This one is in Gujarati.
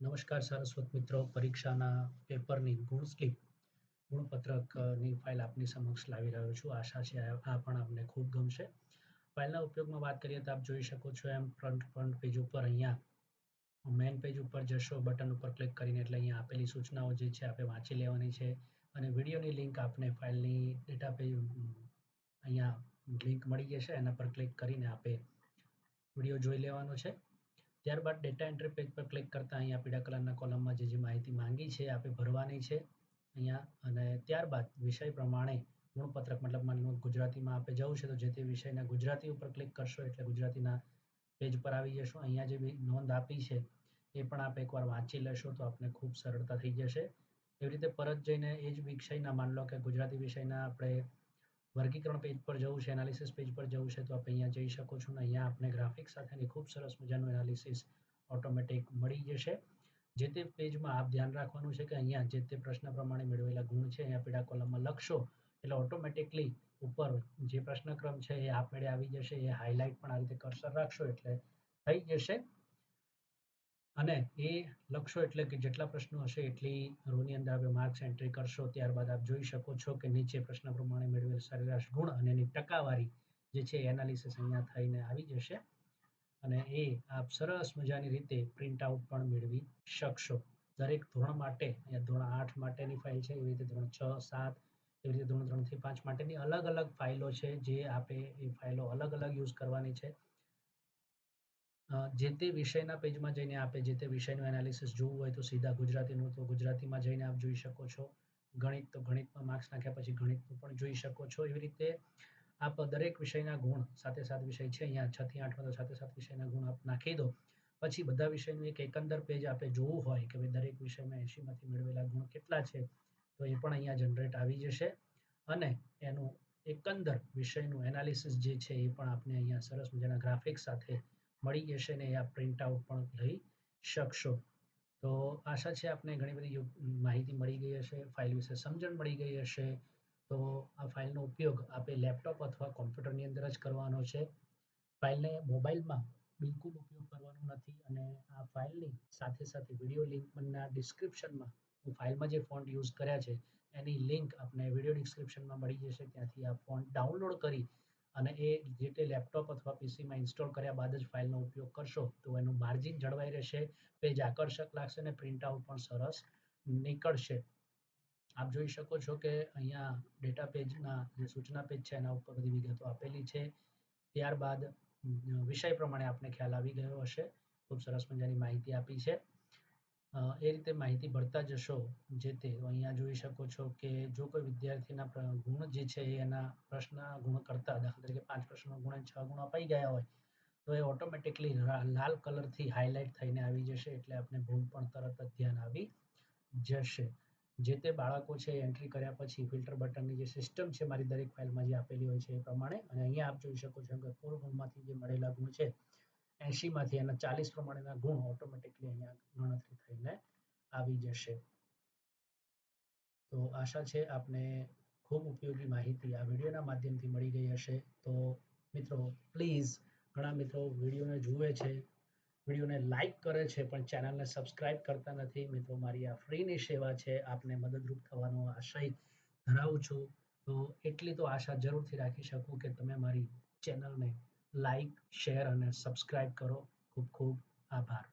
નમસ્કાર સારસ્વત મિત્રો. પરીક્ષાના પેપરની ગુણ સ્લીપ ગુણપત્રકની ફાઇલ આપની સમક્ષ લાવી રહ્યો છું. આશા છે આ પણ આપને ખૂબ ગમશે. ફાઇલના ઉપયોગમાં વાત કરીએ તો આપ જોઈ શકો છો એમ ફ્રન્ટ ફ્રન્ટ પેજ ઉપર અહીંયા મેઇન પેજ ઉપર જશો, બટન ઉપર ક્લિક કરીને એટલે અહીંયા આપેલી સૂચનાઓ જે છે આપણે વાંચી લેવાની છે. અને વિડીયોની લિંક આપને ફાઇલની ડેટા પેજ, અહીંયા લિંક મળી જશે. એના પર ક્લિક કરીને આપે વીડિયો જોઈ લેવાનો છે. ત્યારબાદ ડેટા એન્ટ્રી પેજ પર ક્લિક કરતાં અહીંયા પીળા કલરના કોલમમાં જે જે માહિતી માંગી છે આપણે ભરવાની છે. અહીંયા અને ત્યારબાદ વિષય પ્રમાણે ગુણપત્રક મતલબ માની ગુજરાતીમાં આપણે જવું છે તો જે તે વિષયના ગુજરાતી ઉપર ક્લિક કરશો એટલે ગુજરાતીના પેજ પર આવી જશો. અહીંયા જે નોંધ આપી છે એ પણ આપ એકવાર વાંચી લેશો તો આપને ખૂબ સરળતા થઈ જશે. એવી રીતે પરત જઈને એ જ વિષયના માન લો કે ગુજરાતી વિષયના આપણે વર્ગીકરણ પેજ પર જવું છે એનાલિસિસ પેજ પર જવું છે, તો આપણે અહીંયા જઈ શકો છો ને અહીંયા આપણે ગ્રાફિક સાથેની ખૂબ સરસ મજાનું એનાલિસિસ ઓટોમેટિક મળી જશે. જે તે પેજમાં આપ ધ્યાન રાખવાનું છે કે અહીંયા જે તે પ્રશ્ન પ્રમાણે મેળવેલા ગુણ છે, અહીંયા પીડા કોલમમાં લખશો, એટલે ઓટોમેટિકલી ઉપર જે પ્રશ્નક્રમ છે એ આપમેળે આવી જશે, એ હાઇલાઇટ પણ આ રીતે કર્સર રાખશો એટલે થઈ જશે. અને એ લખશો એટલે કે જેટલા પ્રશ્નો હશે એટલી રોની અંદર આપણે માર્ક્સ એન્ટ્રી કરશો, ત્યારબાદ આપ જોઈ શકો છો કે નીચે પ્રશ્ન પ્રમાણે મેળવેલ સરેરાશ ગુણ અને એની ટકાવારી જે છે એનાલિસિસ અહીંયા થઈને આવી જશે. અને એ આપ સરસ મજાની રીતે પ્રિન્ટ આઉટ પણ મેળવી શકશો. દરેક ધોરણ માટે, અહીંયા ધોરણ આઠ માટેની ફાઇલ છે, એવી રીતે ધોરણ છ, સાત, એવી રીતે ધોરણ ત્રણથી પાંચ માટેની અલગ અલગ ફાઇલો છે, જે આપે એ ફાઇલો અલગ અલગ યુઝ કરવાની છે. જે તે વિષયના પેજમાં જઈને આપે, જે તે વિષયનું એનાલિસિસ જોવું હોય તો સીધા ગુજરાતીનું, તો ગુજરાતીમાં જઈને આપ જોઈ શકો છો. ગણિત તો ગણિતમાં માર્ક્સ નાખ્યા પછી ગણિતનું પણ જોઈ શકો છો. એવી રીતે આપ દરેક વિષયના ગુણ સાથે સાત વિષય છે, અહીંયા છ થી આઠમાં તો સાથે સાત વિષયના ગુણ આપ નાખી દો. પછી બધા વિષયનું એક એકંદર પેજ આપે જોવું હોય કે ભાઈ દરેક વિષયમાં એંશીમાંથી મેળવેલા ગુણ કેટલા છે, તો એ પણ અહીંયા જનરેટ આવી જશે. અને એનું એકંદર વિષયનું એનાલિસિસ જે છે એ પણ આપણે અહીંયા સરસ મજાના ગ્રાફિક્સ સાથે મળી જશે ને આ પ્રિન્ટઆઉટ પ્રિન્ટ આઉટ પણ લઈ શકશો. તો આશા છે આપને ઘણી બધી માહિતી મળી ગઈ હશે ફાઇલ વિશે સમજણ મળી ગઈ હશે. તો આ ફાઇલનો ઉપયોગ આપણે લેપટોપ અથવા કોમ્પ્યુટરની અંદર જ કરવાનો છે. ફાઇલને મોબાઈલમાં બિલકુલ ઉપયોગ કરવાનો નથી અને આ ફાઇલની સાથે સાથે વીડિયો લિંકના ડિસ્ક્રિપ્શનમાં હું ફાઇલમાં જે ફોન્ટ યુઝ કર્યા છે, એની લિંક આપને વીડિયો ડિસ્ક્રિપ્શનમાં મળી જશે. ત્યાંથી આ ફોન્ટ ડાઉનલોડ કરી અને એ જે તે લેપટોપ અથવા પીસીમાં ઇન્સ્ટોલ કર્યા બાદ જ ફાઇલનો ઉપયોગ કરશો, તો એનું માર્જિન જળવાઈ રહેશે પેજ આકર્ષક લાગશે અને પ્રિન્ટ આઉટ પણ સરસ નીકળશે. આપ જોઈ શકો છો કે અહીંયા ડેટા પેજના જે સૂચના પેજ છે, એના ઉપર બધી વિગતો આપેલી છે. ત્યારબાદ વિષય પ્રમાણે આપને ખ્યાલ આવી ગયો હશે. ખૂબ સરસ મજાની માહિતી આપી છે. એ રીતે માહિતી ભરતા જશો, જે તે અહીંયા જોઈ શકો છો કે જો કોઈ વિદ્યાર્થીના ગુણ જે છે એના પ્રશ્ન ગુણ કરતા, દાખલા તરીકે પાંચ પ્રશ્નો ગુણ છ ગુણ અપાઈ ગયા હોય, તો એ ઓટોમેટિકલી લાલ કલરથી હાઇલાઇટ થઈને આવી જશે એટલે આપણે ભૂલ પણ તરત જ ધ્યાન આવી જશે. જે તે બાળકો છે એન્ટ્રી કર્યા પછી ફિલ્ટર બટનની જે સિસ્ટમ છે મારી દરેક ફાઇલમાં જે આપેલી હોય છે એ પ્રમાણે, અને અહીંયા આપ જોઈ શકો છો કે કુલ ગુણમાંથી જે મળેલા ગુણ છે, એંશીમાંથી એના ચાલીસ પ્રમાણેના ગુણ ઓટોમેટિકલી અહીંયા ગણતરી થઈને આવી જશે. તો આશા છે આપને ખૂબ ઉપયોગી માહિતી આ વિડીયોના માધ્યમથી મળી ગઈ હશે. તો મિત્રો, પ્લીઝ ઘણા મિત્રો વિડીયોને જુએ છે. વિડીયોને લાઇક કરે છે, પણ ચેનલને સબસ્ક્રાઇબ કરતા નથી. મિત્રો, મારી આ ફ્રીની સેવા છે, આપને મદદરૂપ થવાનો આશય ધરાવું છું. તો એટલી તો આશા જરૂરથી રાખી શકું કે તમે મારી ચેનલને લાઇક શેર અને સબસ્ક્રાઇબ કરો. ખૂબ ખૂબ આભાર.